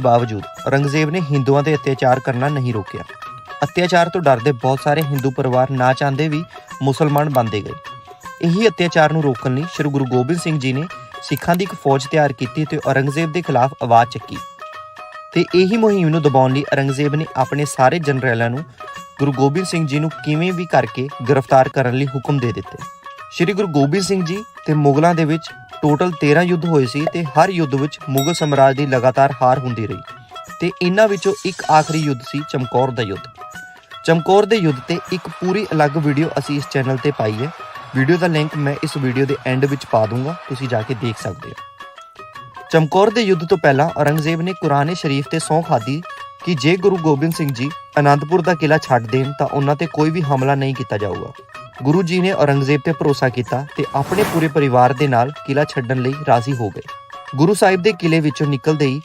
ਬਾਵਜੂਦ ਔਰੰਗਜ਼ੇਬ ਨੇ ਹਿੰਦੂਆਂ ਤੇ ਅਤਿਆਚਾਰ ਕਰਨਾ ਨਹੀਂ ਰੋਕਿਆ। ਅਤਿਆਚਾਰ ਤੋਂ ਡਰਦੇ ਬਹੁਤ ਸਾਰੇ ਹਿੰਦੂ ਪਰਿਵਾਰ ਨਾ ਚਾਹੁੰਦੇ ਵੀ ਮੁਸਲਮਾਨ ਬਣਦੇ ਗਏ। ਇਹੀ ਅਤਿਆਚਾਰ ਨੂੰ ਰੋਕਣ ਲਈ ਸ੍ਰੀ ਗੁਰੂ ਗੋਬਿੰਦ ਸਿੰਘ ਜੀ ਨੇ ਸਿੱਖਾਂ ਦੀ ਇੱਕ ਫੌਜ ਤਿਆਰ ਕੀਤੀ ਤੇ ਔਰੰਗਜ਼ੇਬ ਦੇ ਖਿਲਾਫ ਆਵਾਜ਼ ਚੱਕੀ। ਤੇ ਇਹੀ ਮੁਹਿੰਮ ਨੂੰ ਦਬਾਉਣ ਲਈ ਔਰੰਗਜ਼ੇਬ ਨੇ ਆਪਣੇ ਸਾਰੇ ਜਨਰਲਾਂ ਨੂੰ ਗੁਰੂ ਗੋਬਿੰਦ ਸਿੰਘ ਜੀ ਨੂੰ ਕਿਵੇਂ ਵੀ ਕਰਕੇ ਗ੍ਰਿਫਤਾਰ ਕਰਨ ਲਈ ਹੁਕਮ ਦੇ ਦਿੱਤੇ। ਸ੍ਰੀ ਗੁਰੂ ਗੋਬਿੰਦ ਸਿੰਘ ਜੀ ਤੇ ਮੁਗਲਾਂ ਦੇ ਵਿੱਚ ਟੋਟਲ 13 ਯੁੱਧ ਹੋਏ ਸੀ ਤੇ ਹਰ ਯੁੱਧ ਵਿੱਚ ਮੁਗਲ ਸਮਰਾਜ ਦੀ ਲਗਾਤਾਰ ਹਾਰ ਹੁੰਦੀ ਰਹੀ ਤੇ ਇਹਨਾਂ ਵਿੱਚੋਂ ਇੱਕ ਆਖਰੀ ਯੁੱਧ ਸੀ ਚਮਕੌਰ ਦਾ ਯੁੱਧ। ਚਮਕੌਰ ਦੇ ਯੁੱਧ ਤੇ ਇੱਕ ਪੂਰੀ ਅਲੱਗ ਵੀਡੀਓ ਅਸੀਂ ਇਸ ਚੈਨਲ ਤੇ ਪਾਈ ਹੈ। ਵੀਡੀਓ ਦਾ ਲਿੰਕ ਮੈਂ ਇਸ ਵੀਡੀਓ ਦੇ ਐਂਡ ਵਿੱਚ ਪਾ ਦੂੰਗਾ, ਤੁਸੀਂ ਜਾ ਕੇ ਦੇਖ ਸਕਦੇ ਹੋ। ਚਮਕੌਰ ਦੇ ਯੁੱਧ ਤੋਂ ਪਹਿਲਾਂ ਔਰੰਗਜ਼ੇਬ ਨੇ ਕੁਰਾਨੇ ਸ਼ਰੀਫ ਤੇ ਸਹੁੰ ਖਾਦੀ ਕਿ ਜੇ ਗੁਰੂ ਗੋਬਿੰਦ ਸਿੰਘ ਜੀ ਅਨੰਦਪੁਰ ਦਾ ਕਿਲਾ ਛੱਡ ਦੇਣ ਤਾਂ ਉਹਨਾਂ ਤੇ ਕੋਈ ਵੀ ਹਮਲਾ ਨਹੀਂ ਕੀਤਾ ਜਾਊਗਾ। ਗੁਰੂ ਜੀ ਨੇ ਔਰੰਗਜ਼ੇਬ ਤੇ ਭਰੋਸਾ ਕੀਤਾ ਤੇ ਆਪਣੇ ਪੂਰੇ ਪਰਿਵਾਰ ਦੇ ਨਾਲ ਕਿਲਾ ਛੱਡਣ ਲਈ ਰਾਜ਼ੀ ਹੋ ਗਏ। ਗੁਰੂ ਸਾਹਿਬ ਦੇ ਕਿਲੇ ਵਿੱਚੋਂ ਨਿਕਲਦੇ ਹੀ